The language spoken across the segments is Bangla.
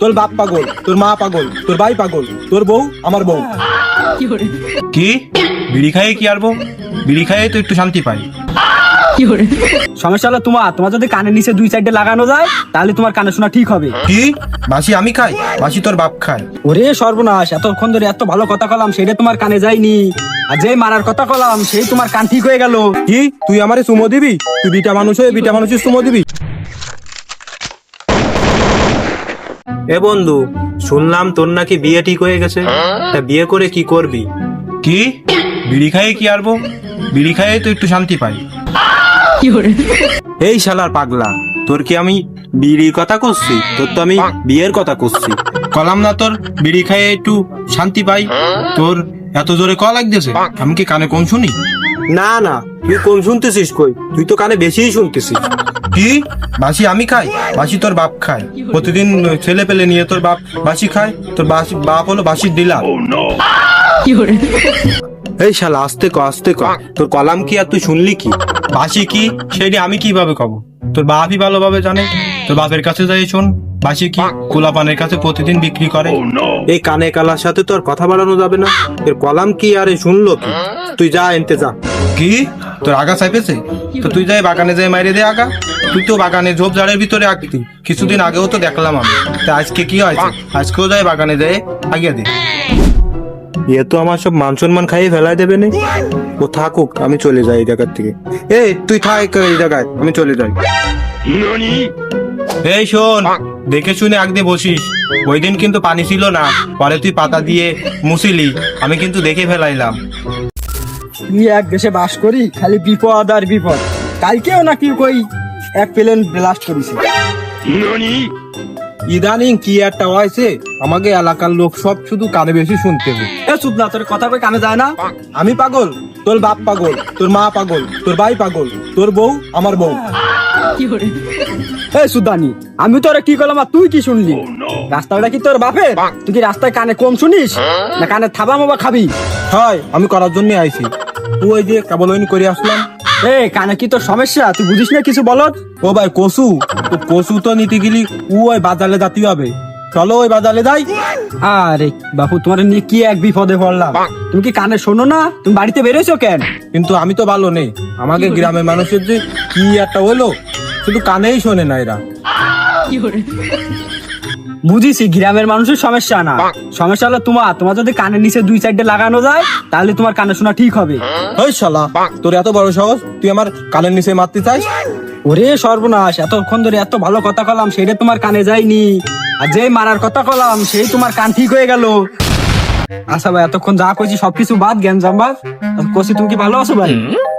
তোর বাপ পাগল তোর মা পাগল তোর ভাই পাগল তোর বউ আমার বউ। কি? বিড়ি খাইয়ে কি আর আরবো বিড়ি খাইয়ে তো একটু শান্তি পাই। সমস্যা হলো তোমার তোমার যদি কানের নিচে দুই সাইডে লাগানো যায় তাহলে তোমার কানে শোনা ঠিক হবে। কি? বাসি আমি খাই? বাসি তোর বাপ খায়। ওরে সর্বনাশ এতক্ষণ ধরে এত ভালো কথা কলাম সেটা তোমার কানে যায়নি। আর যে মারার কথা কলাম সেই তোমার কান ঠিক হয়ে গেল। কি? তুই আমারে সুমো দিবি? তুই বিটা মানুষ হয়ে বিটা মানুষের সুমো দিবি? এ বন্ধু শুনলাম তোর নাকি বিয়ে ঠিক হয়ে গেছে। তা বিয়ে করে কি করবি? কি? বিড়ি খাইয়ে কি আরবো? বিড়ি খাইয়ে তো একটু শান্তি পাই। এই শালার পাগলা তোর কি আমি বিড়ির কথা করছি তোর তো আমি বিয়ের কথা করছি কলাম না তোর বিড়ি খাইয়ে একটু শান্তি পাই। তোর এত জোরে ক লাগতেছে? আমি কি কানে কোন শুনি? না না তুই কোন শুনতেছিস কই? তুই তো কানে বেশিই শুনতেছিস। কি? বাসি আমি খাই বাসি তোর বাপ খায়। প্রতিদিন ছেলে পেলে নিয়ে তোর বাপ বাসি খায় তোর বাসি বাপ হলো বাসির ডিলার। এই শালা আস্তে ক আস্তে ক। তোর কলাম কি আর তুই শুনলি কি? বাসি কি? সেটি আমি কীভাবে কব তোর বাপই ভালোভাবে জানে। তোর বাপের কাছে যাই শোন। বাসি কি? কোলাপানের কাছে প্রতিদিন বিক্রি করে। এই কানে কালার সাথে তোর কথা বাড়ানো যাবে না। এর কলাম কি আরে শুনলো কি? তুই যা এনতে যা। কি? তোর আগা চাইপেছে তো তুই যাই বাগানে যাই মাইরে দে আগা। তুই তো বাগানে ঝোপ ঝাড়ের ভিতরে আঁকতি। কিছুদিন আগেও তো দেখলাম আমি। তা আজকে কি হয়েছে? আজকেও যাই বাগানে যাই আগিয়ে দে। এ তো আমার সব মান সম্মান খাইয়ে ফেলাই দেবে না। ও থাকুক আমি চলে যাই এই জায়গার থেকে। এ তুই থাক এই জায়গায় আমি চলে যাই। এই শোন দেখে শুনে আগদে বসিস। ওই দিন কিন্তু পানি ছিল না পরে তুই পাতা দিয়ে মুছিলি আমি কিন্তু দেখে ফেলাইলাম। কি এক দেশে বাস করি খালি বিপদ আর বিপদ। কালকেও নাকি কই এক প্লেন ব্লাস্ট করেছে। ইদানিং কি একটা হয়েছে আমাকে এলাকার লোক সব শুধু কানে বেশি শুনতে হবে এ চুপ না তোর কথা কই কানে যায় না? আমি পাগল তোর বাপ পাগল তোর মা পাগল তোর ভাই পাগল তোর বউ আমার বউ। এ সুদানি আমি তোরা কি করলাম আর তুই কি শুনলি? রাস্তাটা কি তোর বাপের? তুই কি রাস্তায় কানে কম শুনিস? না কানে থাবা মাবা খাবি? হয় আমি করার জন্য আইছি। তুই ওই যে কেবল করে আসলাম। এ কানে কি তোর সমস্যা? তুই বুঝিস না কিছু বলত? ও ভাই কসু। তো কসু তো নিতে গেলি ওই বাজারে যাতে হবে। চলো ওই বাজারে যাই। আরে বাপু তোমার নিয়ে কি এক বিপদে পড়লাম? তুমি কি কানে শোনো না? তুমি বাড়িতে বেরোছো কেন? কিন্তু আমি তো ভালো নেই। আমাকে গ্রামের মানুষের যে কি একটা হলো শুধু কানেই শোনে না এরা। বুঝিছি গ্রামের মানুষের সমস্যা না। সমস্যা হলো তোমার তোমার যদি কানের নিচে দুই সাইডে লাগানো যায় তাহলে তোমার কানে শোনা ঠিক হবে। ওই শালা তোর এত বড় সাহস তুই আমার কানের নিচে মারতে চাস? ওরে সর্বনাশ এতক্ষণ ধরে এত ভালো কথা কলাম সেটা তোমার কানে যায়নি। আর যে মারার কথা কলাম সেই তোমার কান ঠিক হয়ে গেল। আচ্ছা ভাই এতক্ষণ যা কইছি সবকিছু বাদ জ্ঞান জাম্বাস কষি তুমি কি ভালো আছো ভাই?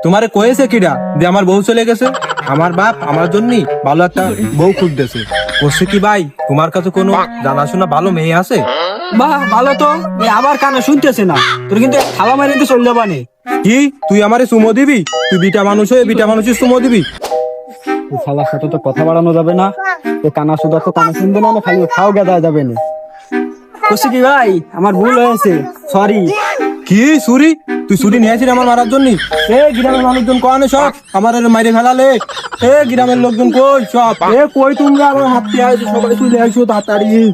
তোমারে কয়েছে কিরা যে আমার বউ চলে গেছে? আমার বাপ আমার জন্য ভালো একটা বউ খুঁজতেছে। বলছে কি ভাই তোমার কাছে কোনো জানাশোনা ভালো মেয়ে আছে? বাহ ভালো তো। আবার কানে শুনতেছে না। তোর কিন্তু খাওয়া মারিয়ে তো চলে যাবানে কি? তুই আমারে সুমো দিবি? তুই বিটা মানুষ হয়ে বিটা মানুষের সুমো দিবি? খালার সাথে তো কথা বাড়ানো যাবে না। তো কানা সুদা তো কানে শুনবে না খালি খাও গেদা যাবে না। কষি কি ভাই আমার ভুল হয়েছে। সরি কি, সুরি? তুই সুরি নিয়েছিস আমার মারার জন্য? এ, গ্রামের মানুষজন কনে সব? আমার মাইরে ফেলালে। এ, গ্রামের লোকজন কই সব? এ, কই তোমরা? আমার হাতে আইছো, সবাই তুই আইছো, তাড়াতাড়ি।